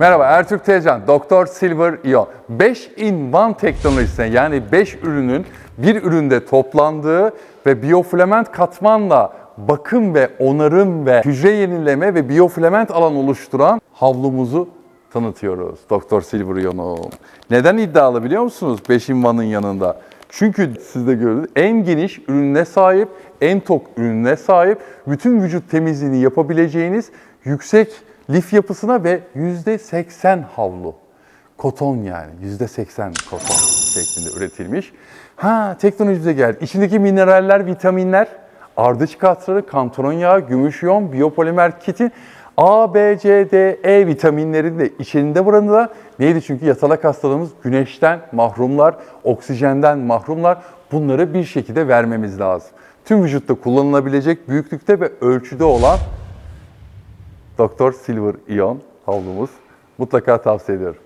Merhaba Ertürk Tezcan, Doktor Silver Ion. 5 in 1 teknolojisine yani 5 ürünün bir üründe toplandığı ve biyofilament katmanla bakım ve onarım ve hücre yenileme ve biyofilament alan oluşturan havlumuzu tanıtıyoruz. Doktor Silver Ion'um. Neden iddialı biliyor musunuz 5 in 1'ın yanında? Çünkü siz de gördünüz en geniş ürününe sahip, en tok ürününe sahip, bütün vücut temizliğini yapabileceğiniz yüksek lif yapısına ve %80 havlu. Koton yani, %80 koton şeklinde üretilmiş. Ha teknolojimize geldi. İçindeki mineraller, vitaminler, ardıç katranı, kantaron yağı, gümüş iyon, biyopolimer kiti, A, B, C, D, E vitaminlerin de içinde burada. Neydi çünkü yatalak hastalığımız güneşten mahrumlar, oksijenden mahrumlar. Bunları bir şekilde vermemiz lazım. Tüm vücutta kullanılabilecek büyüklükte ve ölçüde olan Doktor Silver Ion havlumuz. Mutlaka tavsiye ediyorum.